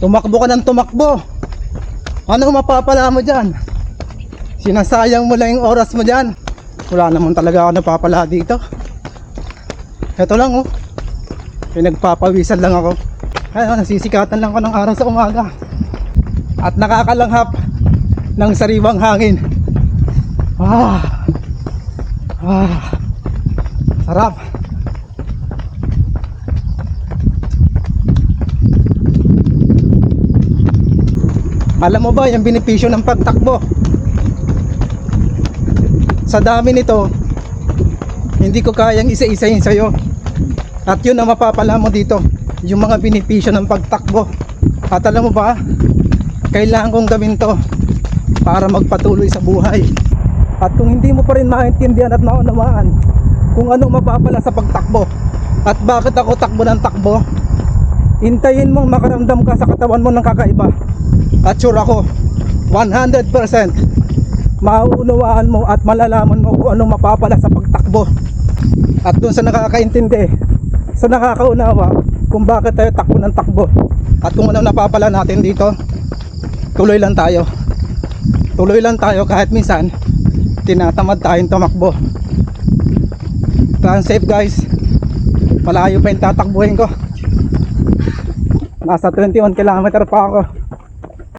Tumakbo ka ng tumakbo. Ano mapapala mo dyan? Sinasayang mo lang yung oras mo dyan. Wala naman talaga ako napapala dito. Ito lang oh. Pinagpapawisan lang ako. Ayun, nasisikatan lang ko ng araw sa umaga. At nakakalanghap ng sariwang hangin. Ah. Ah. Sarap. Alam mo ba yung benepisyo ng pagtakbo? Sa dami nito, hindi ko kayang isa-isahin sa'yo. At yun ang mapapala mo dito, yung mga benepisyo ng pagtakbo. At alam mo ba, kailangan kong gawin to para magpatuloy sa buhay. At kung hindi mo pa rin maintindihan at naunawaan kung ano mapapala sa pagtakbo at bakit ako takbo ng takbo, hintayin mong makaramdam ka sa katawan mo ng kakaiba. At sure ako, 100% mauunawaan mo at malalaman mo kung anong mapapala sa pagtakbo. At dun sa nakakaintindi, sa nakakaunawa kung bakit tayo takbo ng takbo. At kung anong napapala natin dito, tuloy lang tayo. Tuloy lang tayo kahit minsan tinatamad tayong tumakbo. Run safe guys. Malayo pa yung tatakbuhin ko. Nasa 21 kilometer pa ako.